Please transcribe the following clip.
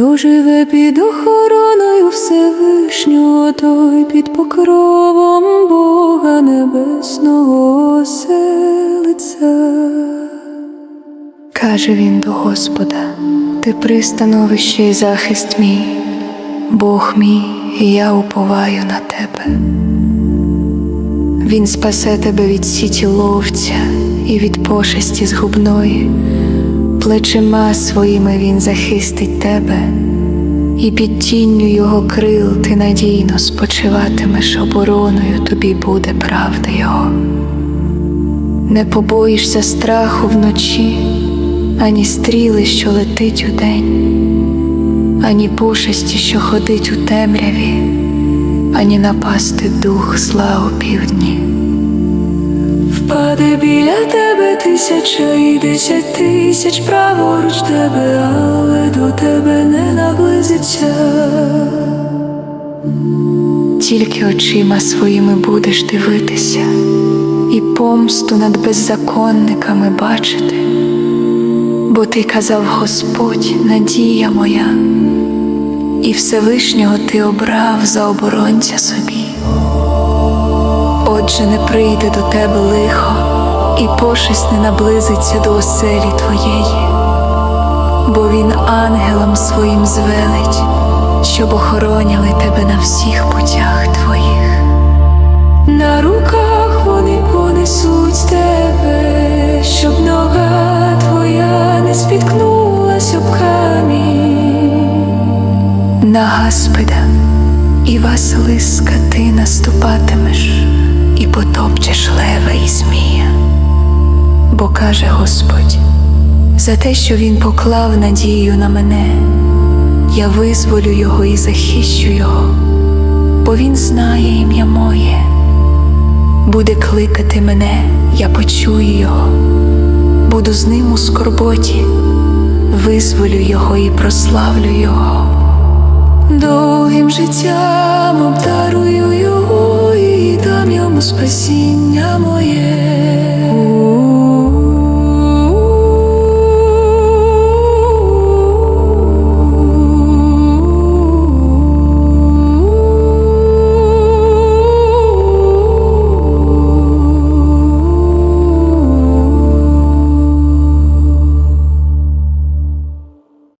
Хто живе під охороною Всевишнього, той під покровом Бога Небесного оселиться. Каже він до Господа, ти пристановище і захист мій, Бог мій, і я уповаю на тебе. Він спасе тебе від сіті ловця і від пошесті згубної, плечима своїми він захистить тебе, і під тінню його крил ти надійно спочиватимеш обороною, тобі буде правда його. Не побоїшся страху вночі, ані стріли, що летить удень, ані пошесті, що ходить у темряві, ані напасти дух зла у півдні. Впаде біля тебе тисяча і десять тисяч праворуч тебе, але до тебе не наблизиться. Тільки очима своїми будеш дивитися і помсту над беззаконниками бачити, бо ти казав Господь, надія моя, і Всевишнього ти обрав за оборонця собі. Отже, не прийде до тебе лихо, і пошесть не наблизиться до оселі твоєї, бо він ангелам своїм звелить, щоб охороняли тебе на всіх путях твоїх. На руках вони понесуть тебе, щоб нога твоя не спіткнулась об камінь. На Гаспеда і Василиска ти наступатимеш і потопчеш лева і змія. Бо каже Господь, за те, що він поклав надію на мене, я визволю його і захищу його, бо він знає ім'я моє. Буде кликати мене, я почую його, буду з ним у скорботі, визволю його і прославлю його. Довгим життям обдарую його і